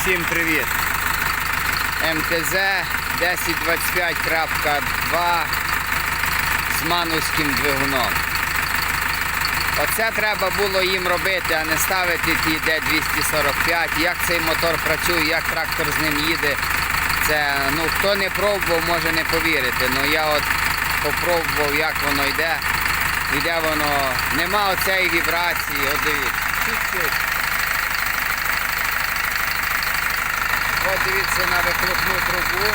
Всім привіт! МТЗ 1025.2 з мановським двигуном. Оце треба було їм робити, а не ставити ті Д245. Як цей мотор працює, як трактор з ним їде. Це, ну, хто не пробував, може не повірити. Ну я от попробував, як воно йде. Йде воно, нема оцеї вібрації, от дивіться. Чуть-чуть. От дивіться на вихлопну трубу.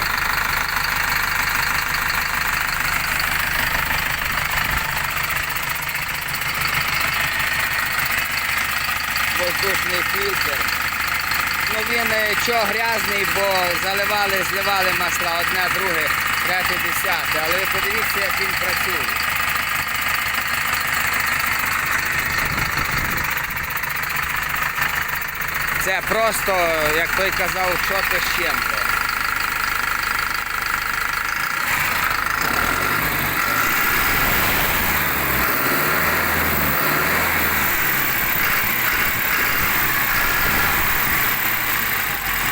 Воздушний фільтр. Ну він е, чого грязний, бо заливали, зливали масла одне, друге, третє, десяте. Але ви подивіться, як він працює. Це просто, як той казав, що то з чим-то.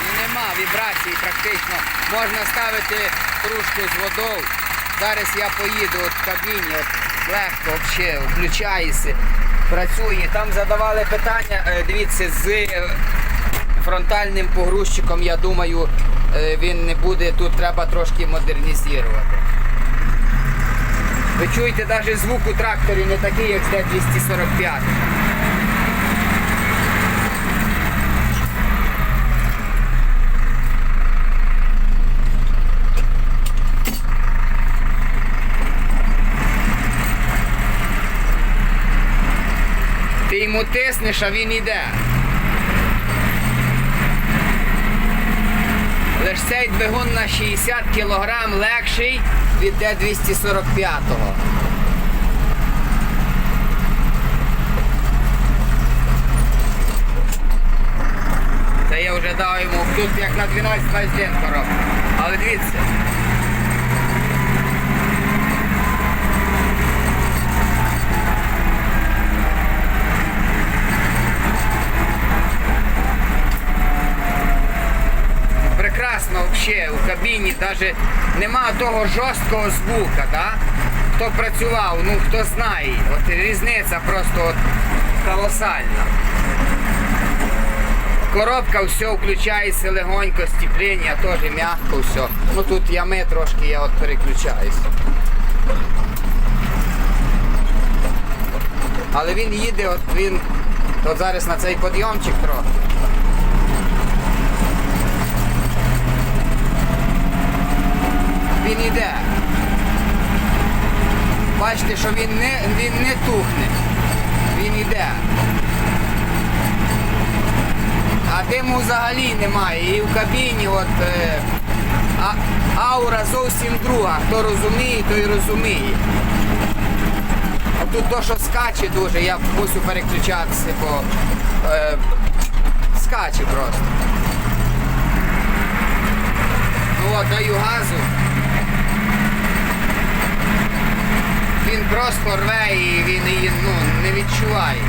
Ну, Нема вібрації практично. Можна ставити кружку з водою. Зараз я поїду в кабіні, от легко взагалі, включається, працює. Там задавали питання, е, дивіться, з фронтальним погрузчиком, я думаю, е, він не буде, тут треба трошки модернізувати. Ви чуєте, навіть звук у тракторі не такий, як з Д-245. Ти йому тиснеш, а він іде. Лиш цей двигун на 60 кг легший від Д-245. Це я вже дав йому тут як на 12-21 коробку. Але дивіться. Прекрасно вообще у кабіні, навіть нема того жорсткого звука, да? Хто працював, ну хто знає, от різниця просто от колосальна. Коробка все включається легонько, степлення теж м'яко все. Ну тут ями трошки, я от переключаюсь. Але він їде, от він от зараз на цей підйомчик трохи. Він йде. Бачите, що він не, він не тухне. Він йде. А диму взагалі немає. І в кабіні от е, а, аура зовсім друга. Хто розуміє, той розуміє. Тут то, що скаче дуже, я мусю переключатися, бо е, скаче просто. Ну от, даю газу. Він просто рве і він її ну, не відчуває.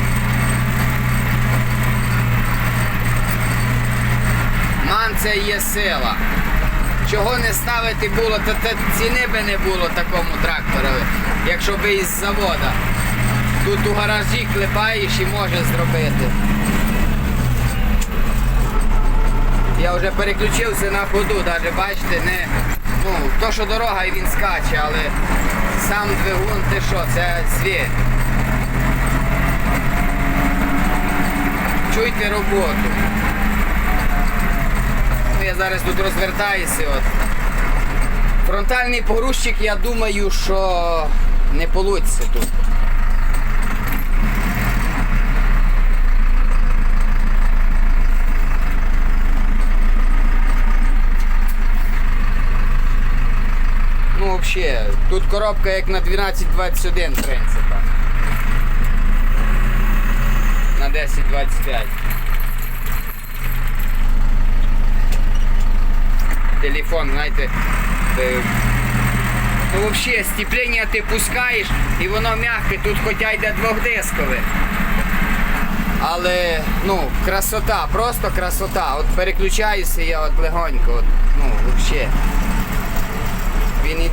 Ман це є сила. Чого не ставити було, то ціни би не було такому тракторові, якщо би із завода. Тут у гаражі клепаєш і може зробити. Я вже переключився на ходу, навіть бачите, не, ну, то що дорога і він скаче, але сам двигун, ти що, це звір. Чуйте роботу. Ну, Я зараз тут розвертаюся. От. Фронтальний погрузчик, я думаю, що не получиться тут. Ну, взагалі, тут коробка як на 12.21, в принципі. На 10.25. Телефон, знаєте, е, ну взагалі степлення ти пускаєш і воно м'яке, тут хоча йде двохдискове. Але ну, красота, просто красота. От переключаюся я от легонько, от, ну, взагалі.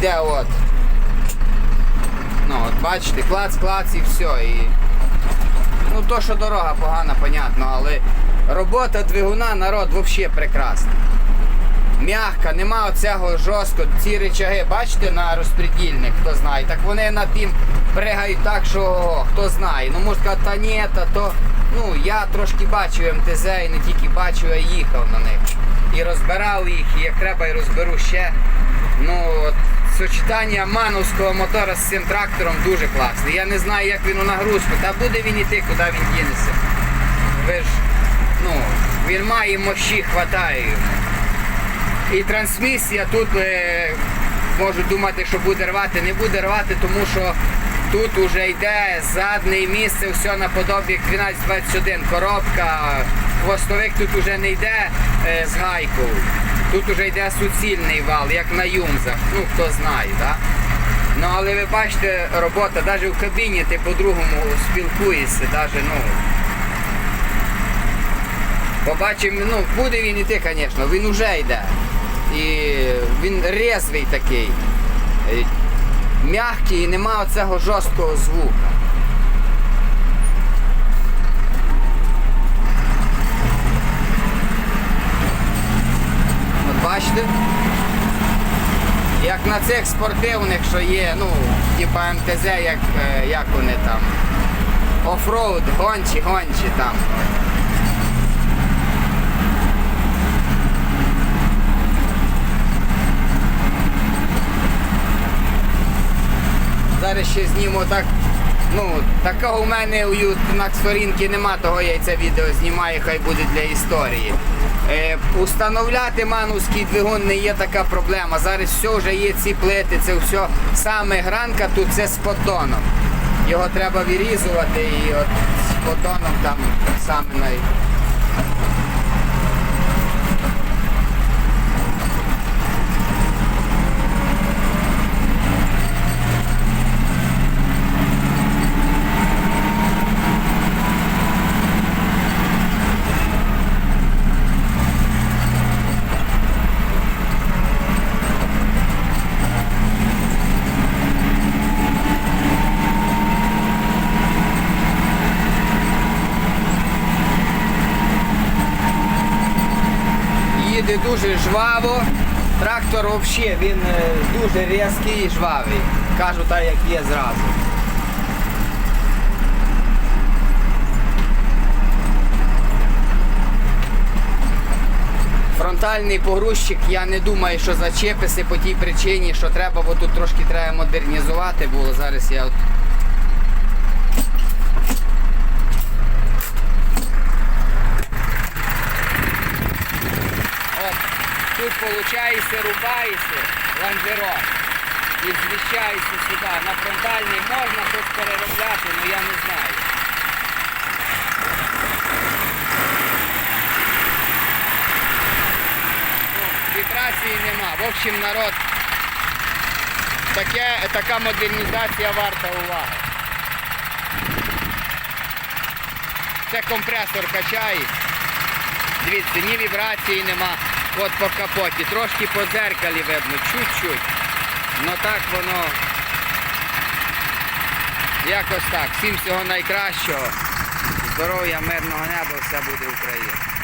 Йде от. Ну, от бачите, клац, клац і все. І... Ну то, що дорога погана, понятно, але робота двигуна, народ, взагалі прекрасна. Мягка, нема оцього жорстко. Ці речаги, бачите, на розпредільник, хто знає. Так вони на тим пригають так, що ого, хто знає. Ну може сказати, та ні, та то. Ну, я трошки бачив МТЗ і не тільки бачив, а й їхав на них. І розбирав їх, і як треба, і розберу ще. Ну, от, сочетання мановського мотора з цим трактором дуже класне. Я не знаю, як він у нагрузку, та буде він іти, куди він дінеться. Ви ж, ну, він має мощі, хватає йому. І трансмісія тут е, можу думати, що буде рвати, не буде рвати, тому що тут вже йде задне місце, все наподобі 1221 коробка, хвостовик тут вже не йде е, з гайкою. Тут вже йде суцільний вал, як на юмзах, ну хто знає, так? Ну але ви бачите, робота, навіть в кабіні ти по-другому спілкуєшся, навіть, ну. Побачимо, ну, буде він іти, звісно, він уже йде. І він резвий такий. Е, Мягкий і нема оцього жорсткого звука. От бачите? Як на цих спортивних, що є, ну, типа МТЗ, як, е, як вони там. Офроуд, гончі, гончі там. Зараз ще зніму так. Ну, такого у мене у на сторінці нема, того я це відео знімаю, хай буде для історії. Е, установляти мановський двигун не є така проблема. Зараз все вже є ці плити, це все. Саме гранка тут це з поддоном. Його треба вирізувати і от з поддоном там саме най. Їде дуже жваво. Трактор взагалі він е, дуже різкий і жвавий. Кажу так, як є зразу. Фронтальний погрузчик, я не думаю, що зачепися по тій причині, що треба, бо тут трошки треба модернізувати було. Зараз я От, тут получається, рубається ланжерон і звіщається сюди. На фронтальний можна щось переробляти, але я не знаю. Ну, Вібрації нема. В общем, народ, таке, така модернізація варта уваги. Це компресор качає. Дивіться, ні вібрації нема. От по капоті. Трошки по дзеркалі видно, чуть-чуть. Ну так воно. Якось так. Всім всього найкращого. Здоров'я, мирного неба, все буде Україна.